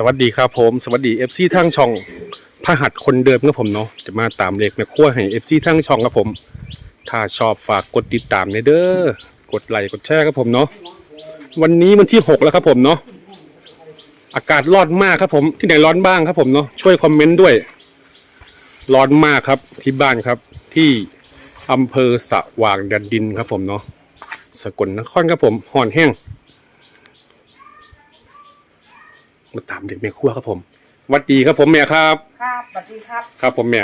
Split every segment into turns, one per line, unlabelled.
สวัสดีครับผม สวัสดีเอฟซีทั้งช่องพหัสคนเดิมครับผมเนาะจะมาตามเลขแม่ขั้วให้เอฟซีทั้งช่องครับผม ถ้าชอบฝากกดติดตามในเด้อกดไลค์กดแชร์ครับผมเนาะวันนี้วันที่หกแล้วครับผมเนาะอากาศร้อนมากครับผมที่ไหนร้อนบ้างครับผมเนาะช่วยคอมเมนต์ด้วย ร้อนมากครับที่บ้านครับ ที่อำเภอสะว่างแดนดินครับผมเนาะสกลนครครับผมห่อนแห้ง มาตามเด็กแม่ครัวครับผมหวัดดีครับผมแม่ครับ
ครับสวัสดีครับ
ครับผมแม่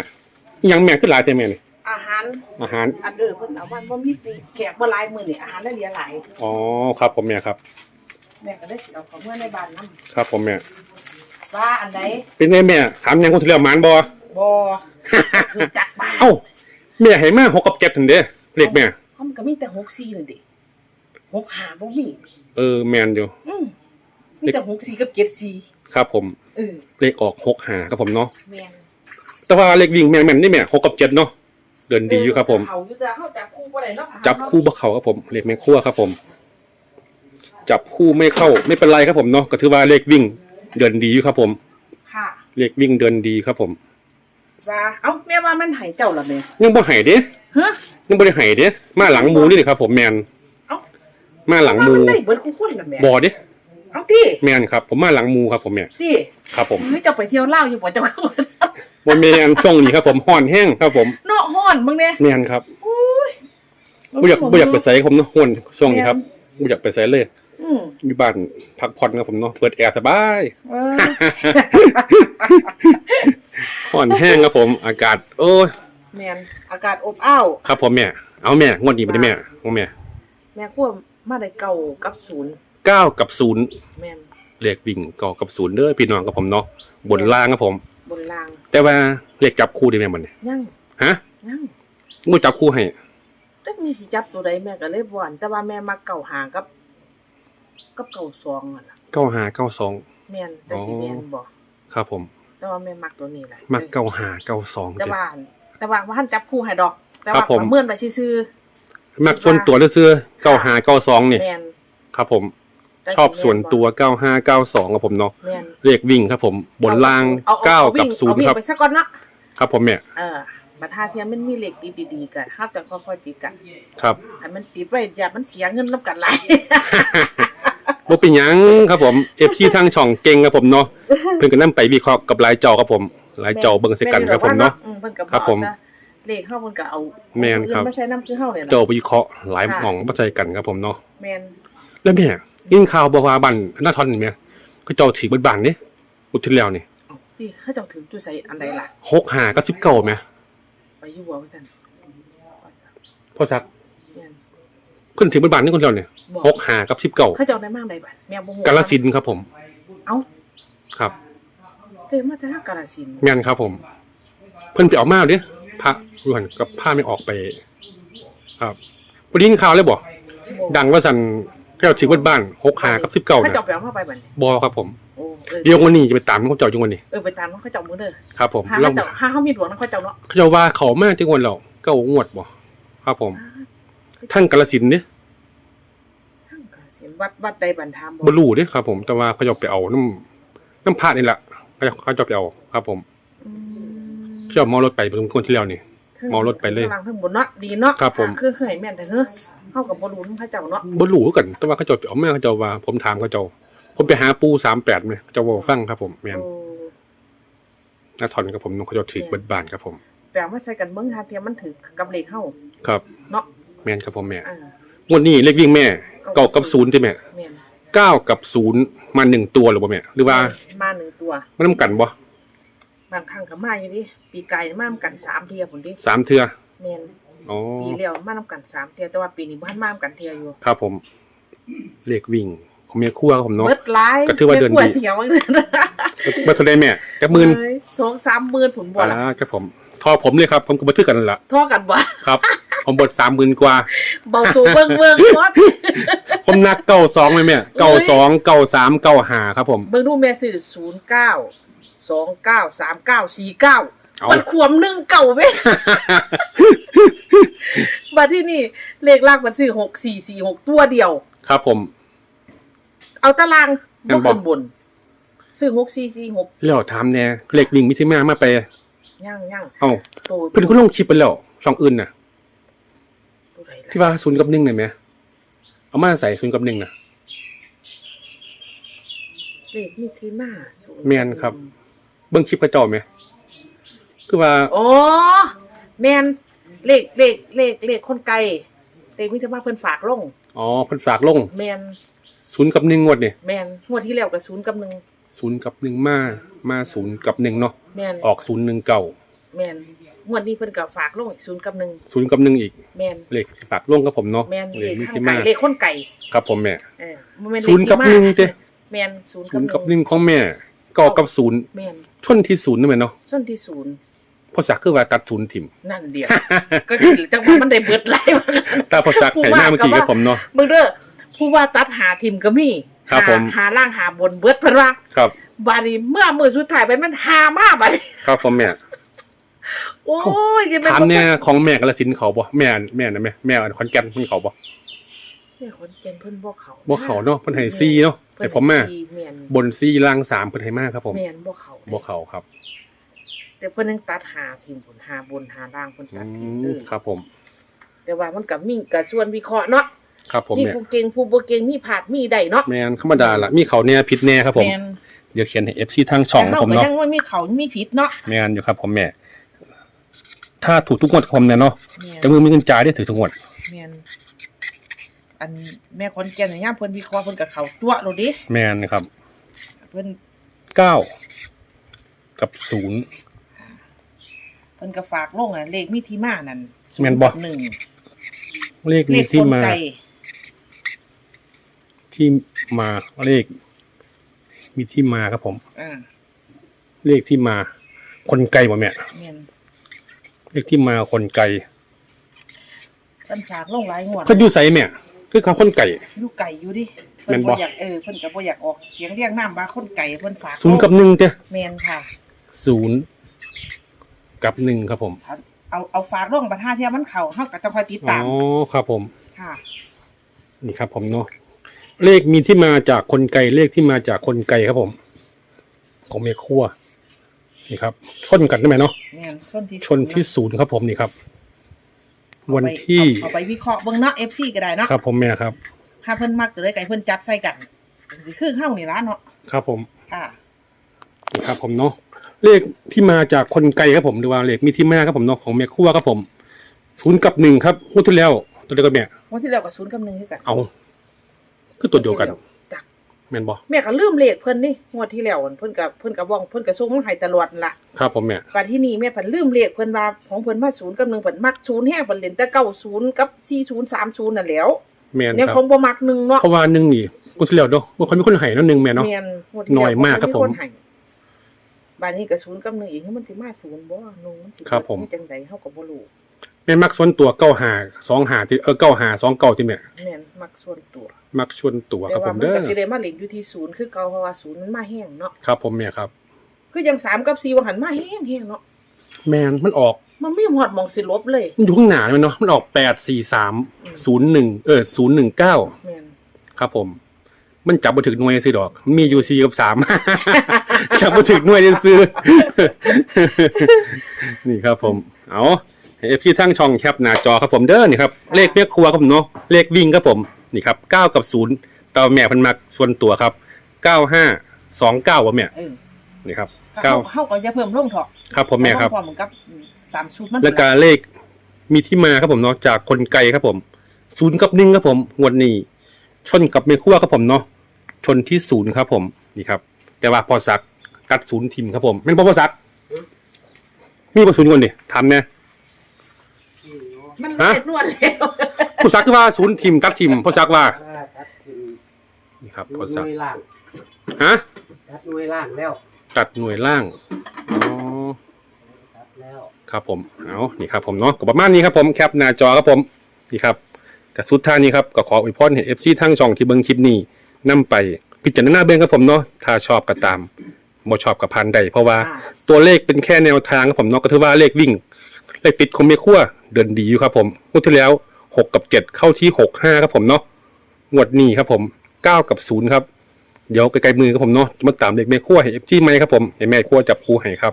อิหยังแม่ขึ้นหลายแต่แม่นี่
อาหาร
อาหาร
อันเดิมเพิ่นเอาวันบ่มีตีแขกบ่หลายมื้อนี่อาหารได้เหลียหลาย
อ๋อครับผมแม่ครับ
แม่ก็ได้สิเอาของเมื่อในบ้านนํ
ครับผมแม่
ว่าอันใด
เป็นไงแม่ถามยังคนที่เรียกหมานบอ
บ่ถือจักบ้าน
เอ้าแม่ให้มาหกกับเจ็ดถึงเด้เลขแม่
เพราะมันก็มีแต่64นั่นดิ65บ่มี
เออแมนอยู่
อื มมีแต่64กับ74
ครับผม
เออ
เลขออกหกหาครับผมเนาะ
แม่น
แต่ว่าเลขวิ่งแม่แม่นนี่แม่หกกับเจ็ดเนาะเดินดีอยู่ครับผม
เขาอยู่แต่เฮาจับคู่บ่ได้เนาะ
จับคู่บักเขาครับผมเลขแม่ครัวครับผม จับคู่ไม่เข้าไม่เป็นไรครับผมเนาะก็ถือว่าเลขวิ่ง เดินดีอยู่ครับผม
ค่ะ
เลขวิ่งเดินดีครับผม
ว่าเอ้าแม่ว่ามันให้เจ้าล่ะแม่
ยังบ่ให้เด้
ฮะ
ยังบ่ได้ให้เด้มาหลังหมูนี่เลยครับผมแมน
เอ้า
มาหลังหมู
ว่ามันได้เบิดคู่คนล่ะแม่
บ่เด้
เอาติ
แมนครับ ผมมาหลังหมูครับผมแม่
ติ
ครับผม
เฮ้ยเจ้าไปเที่ยวลาวอยู่บ่เจ้าก็บ่
บ่แมนช่วงนี้ครับผมฮ้อนแห้งครับผม
เนาะฮ้อนมึงเนี่ย
แมนครับบ่อยากบ่อยากไปไสครับผมเนาะฮ้อนช่วงนี้ครับบ่อยากไปไสเลย
อืม
อยู่บ้านพักผ่อนครับผมเนาะเปิดแอร์สบาย
เออ
ฮ้อนแห้งครับผม อากาศ โอ้ย
แมนอากาศอบอ้าว
ครับผมแม่เอาแม่งวดนี้บ่ได้แม่ของแม่
แม่กลัวมาได้เก่ากับศูนย์
เก้ากับศูนย์
แมน
เลขวิ่งเก้ากับศูนย์เด้อพี่น้องครับผมเนาะบนล่างครับผม
บนราง
แต่ว่าเลขจับคู่ได้แม่บ่เนี่ย
ยัง
ฮะ
ยัง
งูจับคู่ให้
จักมีสิจับตัวใดแม่ก็เลยบ่อันแต่ว่าแม่มักเก่าหากับ กับเก่าซองนั่นล่ะ
เก้าหาเก้าสอง
แม่นแต่สิ
อ๋อ
แม่นบ่
ครับผม
แต่ว่าแม่มักตัวนี้แหละ
มักเก้าหาเก้าสอง
แต่ว่าอันแต่ว่าบ่ทันจับคู่ให้ดอก แต่
ครั
ว่า
บผม
ประเมินไปซื่อ
มักส่วนตัวเสื้อเก้าหาเก้าสองนี่
ๆแม่น
ครับผม
แต่
ชอบส่วนตัวเก้าห้าเก้าสองครับผมเนาะ
แม่น
เลขวิ่งครับผมบนล่าง
ออ
เก้า
อวิ่
กับ
ง
ศูน
เอา
ย์
วิ่ง
ครับ
ไปซะก่อนเนาะ
ครับผมเนี่ย
เออบัดหาเทียมมันมีเหล็กติดดีๆกันห้ามจะค่อยๆติดกัน
ครับ
ให้มันติดไว้อย่ามันเสียเงินน้ำกันหลาย
บ่เป็นหยังครับผมเอฟซีทางช่องเก่งครับผมเนาะเพิ่นก็นํไปวิเคราะห์กับหลายจอครับผมหลายจอเบิ่งใส่กันครับผมเนาะ
อืเพิ่นก็
ครับผม
เลขเข้าเพิ่นก็เอา
แม่นครับ
ไม่ใช่น้ำคือเฮาเนี่ย
จอวิเคราะห์หลายหม่องบ่ใส่กันครับผมเนาะ
แม่น
แล้วแม่ยินข่าวบอกว่าบ้านหน้าทอนนี่แม่ก็เจ้าถือเบิดบ้านนี่อุทิศแล้วนี่
เอาที่เขาเจ้าถือจุใส่อันใดล่ะ
6 5กับ19แม่
ไปอยู่บ่ว่าซั่น
พ่อซัก
แม่น
เพิ่นถือเบิดบ้านนี่คนเดียวนี่
บอก
6 5กับ
เขาเจ้าได้มากใดบัดแม่บ่ฮู้
19กาฬสินธุ์ครับผม
เอ้า
ครับ
เฮ้ยมาแต่ทางกาฬสินธุ์
แม่นครับผม เพิ่นไปเอามาเด้พระรู้หันกับผ้าไม่ออกไป ครับบ่ได้ยินข่าวเลยบ่ดังว่าสั่น เจ้าถือเบิดบ้าน6 5กับ19
เขา
น่ะ
เจ้าไปเอามาไปบัดนี้
บ่ครับผม
โอ้เออ
เดี๋ยววันนี้จะไปตามเขาเจ้าจังวันนี้
เออไปตามเขาเจ้ามื้อเด้อ
ครับ ผม
หา
เรา
เขาเจ้าหาเขามีดวงนะเขาเจ้าเนาะ
เขาเจ้าว่าเขามาจังวันแล้วเก้างวดบ่ครับผมท่านกาฬสินธุ์เด้
ทางกาฬสินธุ์วัดวัดใดบันทาม
บ่รู้เด้ครับ ผมแต่ว่าเขาจะเอาไปเอาน้ำน้ำพระนี่แหละเขาจะเขาจะเอาไปเอาครับ ผม
อืม
เขาจะเอาเมารถไปเป็นคนที่แล้วนี่ เมารถไปเลย
ข้างล่างทั้งบนเนาะดีเนาะ
ครับผม
คือคือให้แม่นแต่เฮ้อเฮากับบ่รู้นำเขาเจ้าเนาะ
บ่รู้คือกันแต่ว่าเขาจะเอาไปเอาแม่เขาจะว่า ผมถามเขาเจ้า ผมไปหาปู38เนี่ยเขาจะเว้าฟังครับผมแม่น
โอ้
นาทอนครับผมเขาจะถือเบิดบานครับผม
แปลว่าใส่กันเบิ่งหาเทียมมันถือกับเลขเฮา
ครับ
เนาะ
แม่นครับผมแม่
อ่าง
วดนี้เลขวิ่งแม่เก้ากับศูนย์ใช่ไหม
แม่น
เก้ากับศูนย์มาหนึ่งตัวหรือบ่แม่หรือว่า
มาหนึ่งตัว
มันนํกันบ่
บางครั้งก็มาอยู่ดิปีไก่มานำกันสามเที่ยพุ่นดิ
สามเทื่อ
แม่น
อ๋อ
ปีแล้วมานำกันสามเที่ยแต่ว่าปีนี้บ่ทันมานำกันเที่ยอยู่
ครับผมเลขวิ่งของเมียครั่วครับผมเนาะ
เบิดหลาย
ก็ถือว่าเดินดี
แม่กล้วยเที่ยว
เบอร์โทรได้แม่กับหมื่น
เอ้ยสองสามหมื่นผุนบ่
อ่า
ล่ะ
ครับผมทอผมเลยครับ ผมก็บันทึกกันนั่นแหละ
ท่อกันบ่
ครับผมบทสามหมื่นกว่า
เบาตัวเบิ่งเบิ่งหมด
ผมนักเก้าสองเลยแม่เก้าสองเก้าสามเก้าห้าครับผม
เบิ่งดูแม่ซื้อศูนย์เก้า สองเก้าสามเก้าสี่เก้า
เอา
มันควมหนึ่งเก่าเว้ยบัดที่นี่เลขล่างมันซื้อหกสี่สี่หกตัวเดียว
ครับผม
เอาตาราง
งั้
บ่
นบอก
ขึ้นบน ซื้อหกสี่สี่หก
แล้วถามแน่เลขวิ่งมีที่มามาไป
ย่างย่าง
เอ้า
โต
เพิ่นก็ลงคลิปไปแล้วช่องอื่นน่ะ
ตัวไหนล่ะ
ที่ว่าศูนย์กับหนึ่งน่ะแหมเอามาใส่ศูนย์กับหนึ่งน่ะ
เลขมีที่มาศูย์
แม่นครับเบิ่งคลิปกระเจ้าไหม คือว่า
อ๋อแมนเลขเลขเลขเลขคนไกลเลขมีที่มาเพิ่นฝากลง
อ๋อเพิ่นฝากลง
แมน
ศูนย์กับหนึ่งงวดนี่
แมนงวดที่แล้วกับศูนย์กับหนึ่ง
ศูนย์กับหนึ่งมา มาศูนย์กับหนึ่งเนาะ
แมน
ออกศูนย์หนึ่งเก่า
แมนงวดนี้เพิ่นกับฝากลงอีกศูนย์กับหนึ่ง
ศูนย์กับหนึ่งอีก
แมน
เลขฝากลงกับผมเนาะ
แมน
เล
เล
ข
ข
มี
ข้าง
ที่
ไก่
มา
เลขคนไก่
ครับผมแม่
เออบ่แม่เลข
ศูนย์กับ
ที่
ห
มา
นึ่งเจ้
แมนศูนย์
ศูนย์กับหนึ่งของแม่ก็กับศูนย์
แมน
ชนที่ศูนย์นั่นแหละเนาะ
ส้นที่ศูนย์
พอสักคือว่าตัดศูนย์ถิ่ม
นั่นเดียว ก็คือจังหวะมันได้เบิดหลายว่า
ตาพอสัก
กู
ไห้
ว่า
หน้าเมื่อกี้
ก็
กับ
ว่า
ผมเนาะ
มึงเด้อผู้ว่าตัดหาทิมก็มี
ครับ
หา
ผม
หาล่างหาบนเบิดเพิ่นว่า
ครับ
บาดนี้เมื่อมือสุดท้ายไปมันหามากบาดนี้
ครับผมแม่
โอ้ยยังไม่
ถามเนี่ยของแม่กระสินธุ์เขาบ่แม่แม่นะแม่แม่ขอนแก่นเพิ่นเขาบ่
แม่คนเจนเพิ่นบ่เขา
บ่เขาเนาะเพิ่นให้ซีเนาะให้ผมมา
เพิ่นให้ซีแม่น
บนซีล่างสามเพิ่นให้มาครับผม
แม่นบ่เขา
บ่เขาครับ
แต่เพิ่นยังตัดหาทิมบนหาบนหาล่างเพิ่น
อื
ตัดทิม
ม
เลย
ครับ ผม
แต่ว่ามันก็มีก็ส่วนวิเคราะห์เนาะ
ครับผม
มี
แม่
ผู้เก่งผู้บ่เก่งมีผาดมีได้เนาะ
แม่นธรรมดาล่ะมีเขาแน่ผิดแน่ครับผม
แม่น
เดี๋ยวเขียนให้ FC ทางช่อง
แต่
ผม
ก็
เนาะ
ยังว่ามีเขามีผิดเนาะ
แม่นอยู่ครับผมแม่ถ้าถูกทุกงวดผมเนี่ยเนาะ
แม่น
แต่มือมีเงินจ่ายได้ถือทุกงวด
แม่น อันแม่คนเก่งเนี่ยยามเพิ่นวิเคราะห์เพิ่นก็เข้าตัวโลดดิ
แม่นครับ
เพิ่น
เก้ากับศูนย์
เพิ่นก็ฝากลงอะเลขมีที่มานั่น
แม่นบ่
หนึ่ง
เลข
เล
มี
ข
ที่
คน
มา
ไก่
ที่มาเลข มีที่มาครับผม
อ่า
เลขที่มา คนไกลบ่แม่
แม่น
เลขที่มาคนไกล
เพิ่นฝากลงหลายงวด
เพิ่นอยู่ไสแม่ คือคำคนไก่
อยู่ไก่อยู่ดิ
แม่
เพิ่น
นบ่
บ่อยากเออเพิ่นก็บ่อยากออกเสียงเรียกน้ำว่าคนไก่เพิ่นฝาก
ศูนย์กับหนึ่งเจ้
แม่นค่ะ
ศูนย์กับหนึ่งครับผม
เอาเอาฝากลงบัดท่าเที่ยมันเข้าเฮาก็จะคอยติด
อ๋อ
ตาม
ครับผม
ค่ะ
นี่ครับผมเนาะเลขมีที่มาจากคนไกลเลขที่มาจากคนไกลครับผม ของเมฆัวนี่ครับ ชนกันได้ไหมเนาะ
แม่นชนที่
ชนที่ศูนย์ครับผมนี่ครับ
เอา
วัน
ไป
ที่
เอาเอาไปวิเคราะห์เบิ่งเนาะ FC ก็ได้เนาะ
ครับผมแม่ครับ
ถ้าเพิ่นมักตัวใดไก่เพิ่นจับใส่กันสิคือเฮานี่ล่ะเนาะ
ครับผม
ค่ะ
นี่ครับผมเนาะเลขที่มาจากคนไกลครับผมหรือว่าเลขมีที่มาครับผมเนาะของเมฆัวครับผมศูนย์กับหนึ่งครับงวดที่แล้วตัวเดียวกันแม่
วันที่แล้วก็ศูนย์กับหนึ่งคือกัน
เอาคือตัวเดียวกัน
จ้ะ
แม่นบ่
แม่ก็ลืมเลขเพิ่นนี่งวดที่แล้วเพิ่นก็เพิ่นก็ว่องเพิ่นก็ส่งมาให้ตลอดนั่นล่ะ
ครับผมแม่
บัดที่นี่แม่เพิ่นลืมเลขเพิ่นว่าของเพิ่นมาศูนย์กับหนึ่งเพิ่นมักศูนย์แฮงเพิ่นเล่นแต่เก้าศูนย์กับสี่ศูนย์สามศูนย์นั่นแหล้ว
แม่น
เนี่ย
ครับ
ของบ่มักหนึ่งเนาะ
เพราะว่าหนึ่งนี่งวดที่แล้วเนาะว่าเขามีคนให้เนาะหนึ่งแม่เนาะ
แม่นงวดที่แล้ว
น้อยมากครับผม
นให้บัดนี้ก็ศูนย์กับหนึ่งอีกมันสิมาศูนย์บ่หนูมันสิ
ครับผม
จังไดเฮาก็บ่รู้
แม่มักส่วนตัวเก้าหาสองหาที่เออเก้าหาสองเก้าที่แม่
แม่นมักส่วนตัว
มักชวนตัว
แต่
ครับผ
ว่ามมัน
เด้อ
ก็สิได้มาเล่นอยู่ที่ศูนย์คือเก่าเพราะว่าศูนย์มันมาแห้งเนาะ
ครับผมแม่ครับ
คืออย่างสามกับสี่ว่าหันมาแห้งแห้งเนาะ
แมนมันออก
มันไม่หอดหมองสิลบเลย
มันอยู่ข้างหน้าเลยเนาะมันออกแปดสี่สามศูนย์หนึ่งเออศูนย์หนึ่งเก้า
แม่น
ครับผม มันจับมาถึงหน่วยซื้อดอก มันมีอยู่สี่กับสาม จับมาถึงหน่วยยังซื้อ นี่ครับผม เอา เอฟซีทั้งช่องแคปหน้าจอครับผมเด้อนี่ครับเลขเมียครัวครับผมเนาะเลขวิ่งครับผมนี่ครับเก้ากับศูนย์ตาแม่เพันมักส่วนตัวครับเก้าห้าสองเก้าวะแม่
เออ
นี่ครับ
ก็
เก้า
เฮาเฮาก็อย่าเพิ่มลงเถอะ
ครับผมแม่ครับ
เอาลงพร้อมกับตามชุดมัน
แล้วก็เลขมีที่มาครับผมเนาะจากคนไกลครับผมศูนย์กับหนึ่งครับผมงวดนี้ชนกับเมฆัวครับผมเนาะชนที่ศูนย์ครับผมนี่ครับ แต่ว่าพอสักตัดศูนย์ทิมครับผมแม่นบ่พอสักมีบ่ศูนย์ก่อนดิถามแน่
มัน
ฮะ
เล็ดนวดแล้ว
ผู้สักคือว่าศูนย์ทิมตัดทิมพอสักว่า
อ่าตัดถึง
นี่ครับ
ห
พอสัก
น่วยล่าง
ฮะ
ตัดหน่วยล่างแล้ว
ตัดหน่วยล่างอ๋อ
ตัดแล้ว
ครับผมเอานี่ครับผมเนาะก็ประมาณนี้ครับผมแคปหน้าจอครับผมนี่ครับกับสุดท้ายนี้ครับก็ขออวยพรให้ FC ทั้งช่องที่เบิ่งคลิปนี้นํไปพิจารณาเบิ่งครับผมเนาะถ้าชอบก็ตามบ่ชอบก็ผ่านได้เพราะว่า
อ่า
ตัวเลขเป็นแค่แนวทางครับผมเนาะก็ถือว่าเลขวิ่ง เลขปิดคงไม่คั่วเดินดีอยู่ครับผมงวดที่แล้ว6กับ7เข้าที่6 5ครับผมเนาะงวดนี้ครับผม9กับ0ครับเดี๋ยวไกลๆมือครับผมเนาะมาตามเลขแม่ครัวให้ FC ใหม่ครับผมให้แม่ครัวจับคู่ให้ครับ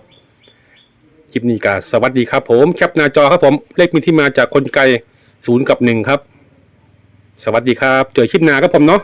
คลิปนี้ก็สวัสดีครับผมแคปหน้าจอครับผม เลขมีที่มาจากคนไกลศูนย์กับหนึ่งครับ สวัสดีครับ เจอคลิปหน้าครับผมเนาะ